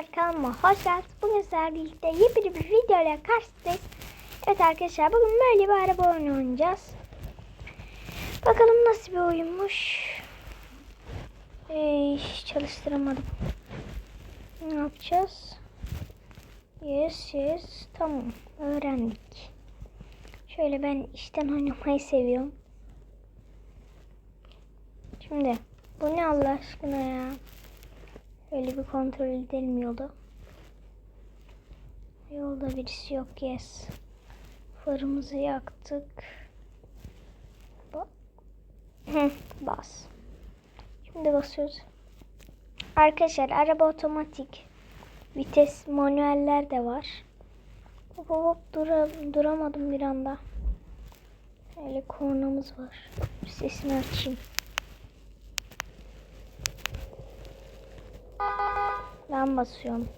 arkadaşlar kanalıma hoş geldiniz. Bugün sizlerle birlikte yepyeni bir video ile karşınızdayız. Evet arkadaşlar bugün böyle bir araba oynayacağız. Bakalım nasıl bir oyunmuş. Ee, çalıştıramadım. Ne yapacağız? Yes yes tamam öğrendik. Şöyle ben işten oynamayı seviyorum. Şimdi bu ne Allah aşkına ya? Öyle bir kontrol edelim yolu. Yolda birisi yok yes. Farımızı yaktık. Ba Bas. Şimdi basıyoruz. Arkadaşlar araba otomatik. Vites manueller de var. Hop hop hop dura, duramadım bir anda. Öyle kornamız var. Sesini açayım. Ben basıyorum.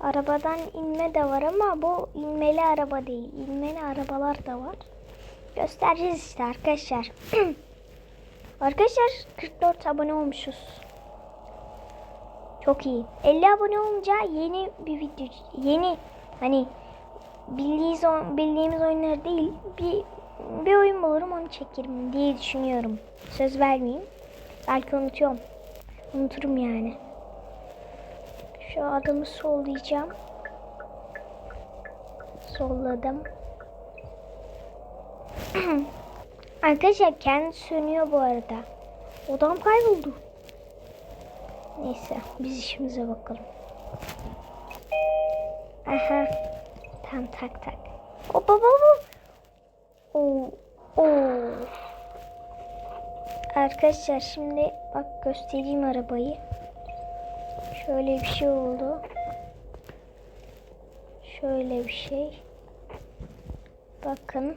Arabadan inme de var ama bu inmeli araba değil. İnmeli arabalar da var. Göstereceğiz işte arkadaşlar. arkadaşlar 44 abone olmuşuz. Çok iyi. 50 abone olunca yeni bir video yeni hani bildiğimiz, bildiğimiz oyunlar değil bir bir oyun bulurum onu çekerim diye düşünüyorum. Söz vermeyeyim. Belki unutuyorum. Unuturum yani. Şu adamı sollayacağım. Solladım. Arkadaşlar kendi sönüyor bu arada. Odam kayboldu. Neyse biz işimize bakalım. Aha. Tam tak tak. Hop hop hop. Oo. Oo. Arkadaşlar şimdi bak göstereyim arabayı. Şöyle bir şey oldu. Şöyle bir şey. Bakın.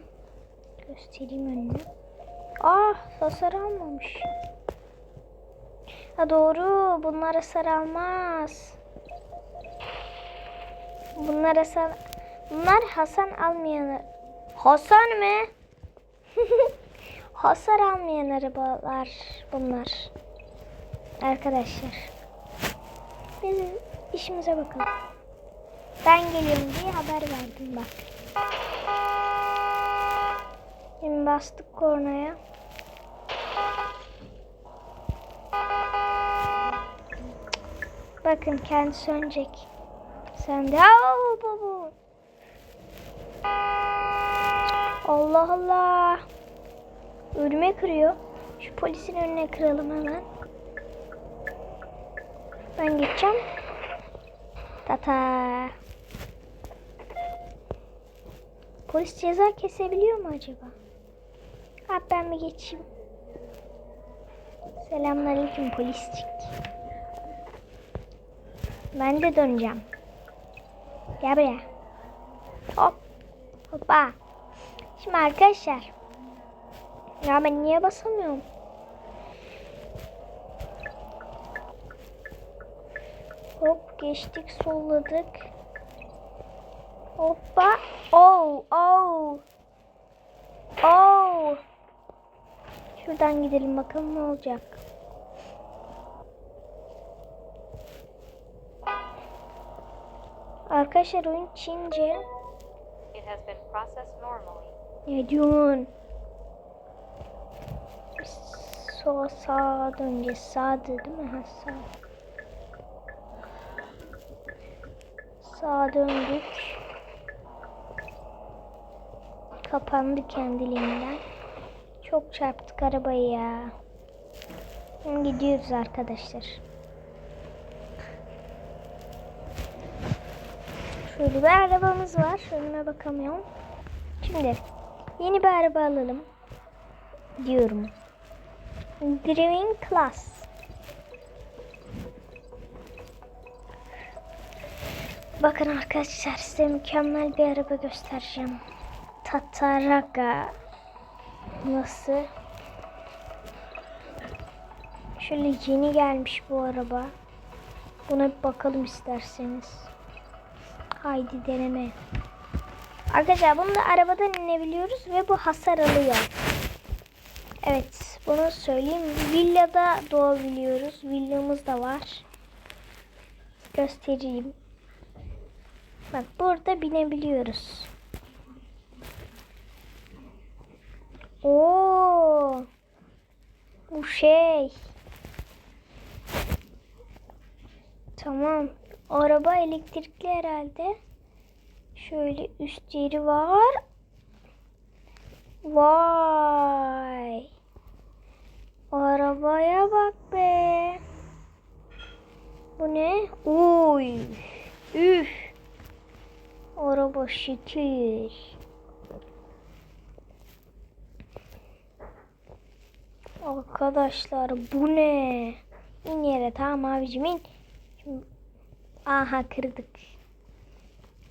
Göstereyim önüne. Ah hasar almamış. Ha doğru. Bunlar hasar almaz. Bunlar hasar... Bunlar Hasan almayan... Hasan mı? Hasar almayan arabalar bunlar. Arkadaşlar. Biz işimize bakalım. Ben geliyorum diye haber verdim bak. Şimdi bastık kornaya. Bakın kendi sönecek. Sen de Aa, baba. Allah Allah. Önüme kırıyor. Şu polisin önüne kıralım hemen. Ben geçeceğim. Tata. Polis ceza kesebiliyor mu acaba? Ha ben mi geçeyim? Selamünaleyküm poliscik. Ben de döneceğim. Gel buraya. Hop. Hoppa. Şimdi arkadaşlar. Ya ben niye basamıyorum? Hop geçtik solladık. Hoppa. Oh oh. Oh. Şuradan gidelim bakalım ne olacak. Arkadaşlar oyun Çince. It has been processed normally. Ne diyorsun? Sola sağa döneceğiz. Sağdı değil mi? Ha sağ. Sağa döndük. Kapandı kendiliğinden. Çok çarptık arabayı ya. Gidiyoruz arkadaşlar. Şöyle bir arabamız var. Önüme bakamıyorum. Şimdi yeni bir araba alalım. Diyorum. Driving Class. Bakın arkadaşlar size mükemmel bir araba göstereceğim. Tataraga. Nasıl? Şöyle yeni gelmiş bu araba. Buna bir bakalım isterseniz. Haydi deneme. Arkadaşlar bunu da arabadan inebiliyoruz ve bu hasar alıyor. Evet bunu söyleyeyim. Villada doğabiliyoruz. Villamız da var. göstereyim. Bak burada binebiliyoruz. Oo. Bu şey. Tamam. Araba elektrikli herhalde. Şöyle üst yeri var. Vay. Arabaya bak be. Bu ne? Uy. Üf. Araba şekil. Arkadaşlar bu ne? İn yere tamam abicim in. Aha kırdık.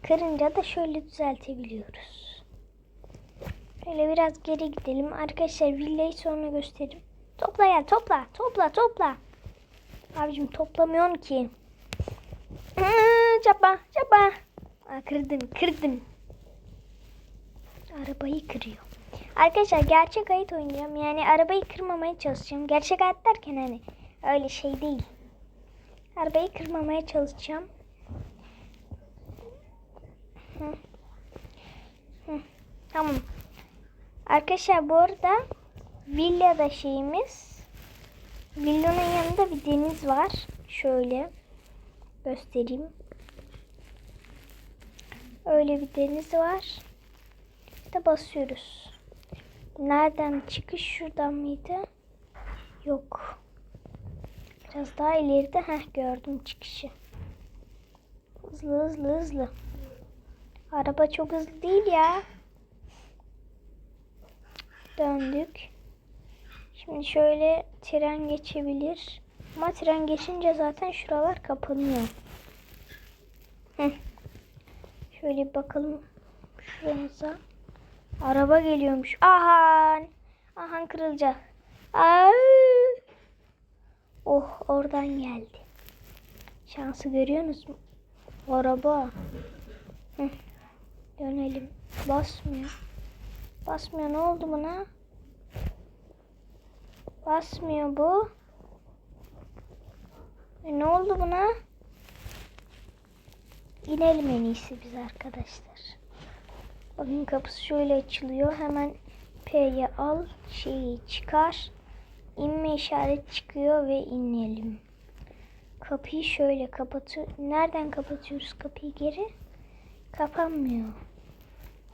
Kırınca da şöyle düzeltebiliyoruz. Şöyle biraz geri gidelim. Arkadaşlar villayı sonra göstereyim. Topla gel topla topla topla. Abicim toplamıyorsun ki. Çapa çapa. Aa, kırdım kırdım. Arabayı kırıyor. Arkadaşlar gerçek hayat oynayacağım. Yani arabayı kırmamaya çalışacağım. Gerçek hayat derken hani öyle şey değil. Arabayı kırmamaya çalışacağım. Hı. Hı. Tamam. Arkadaşlar bu arada villada şeyimiz villanın yanında bir deniz var. Şöyle göstereyim. Öyle bir deniz var. İşte basıyoruz. Nereden çıkış şuradan mıydı? Yok. Biraz daha ileride heh gördüm çıkışı. Hızlı hızlı hızlı. Araba çok hızlı değil ya. Döndük. Şimdi şöyle tren geçebilir. Ama tren geçince zaten şuralar kapanıyor. Şöyle bakalım şuramıza. Araba geliyormuş. Ahan. Ahan kırılacak. Ay. Oh oradan geldi. Şansı görüyorsunuz mu? Araba. Heh. Dönelim. Basmıyor. Basmıyor. Ne oldu buna? Basmıyor bu. E, ne oldu buna? İnelim en iyisi biz arkadaşlar. Bakın kapısı şöyle açılıyor. Hemen P'ye al. Şeyi çıkar. İnme işareti çıkıyor ve inelim. Kapıyı şöyle kapatıyor. Nereden kapatıyoruz kapıyı geri? Kapanmıyor.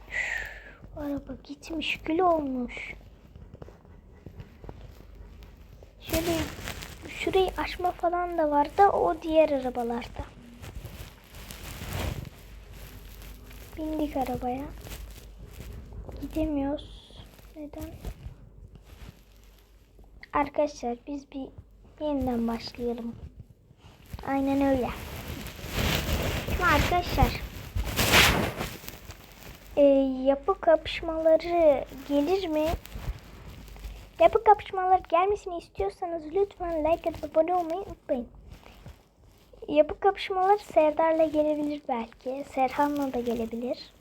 Üf, araba gitmiş gül olmuş. Şöyle şurayı açma falan da var da o diğer arabalarda. Bindik arabaya. Gidemiyoruz. Neden? Arkadaşlar biz bir yeniden başlayalım. Aynen öyle. Şimdi arkadaşlar e, yapı kapışmaları gelir mi? Yapı kapışmaları gelmesini istiyorsanız lütfen like atıp abone olmayı unutmayın. Yapı kapışmaları Serdar'la gelebilir belki. Serhan'la da gelebilir.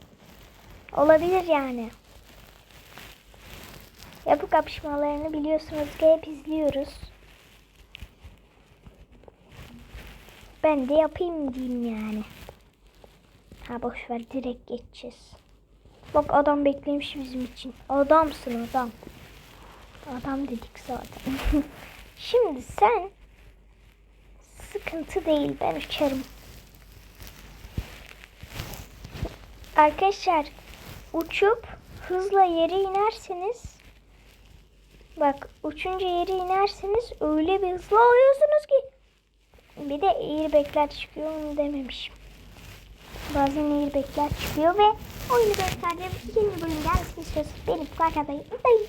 Olabilir yani. Yapı kapışmalarını biliyorsunuz ki hep izliyoruz. Ben de yapayım diyeyim yani. Ha boş ver direkt geçeceğiz. Bak adam beklemiş bizim için. Adamsın adam. Adam dedik zaten. Şimdi sen sıkıntı değil ben uçarım. Arkadaşlar uçup hızla yere inerseniz bak uçunca yere inerseniz öyle bir hızlı oluyorsunuz ki bir de airbagler çıkıyor onu dememişim. Bazen airbagler çıkıyor ve oyunu gösterdiğim yeni bölüm gelsin istiyorsanız benim bu kadar.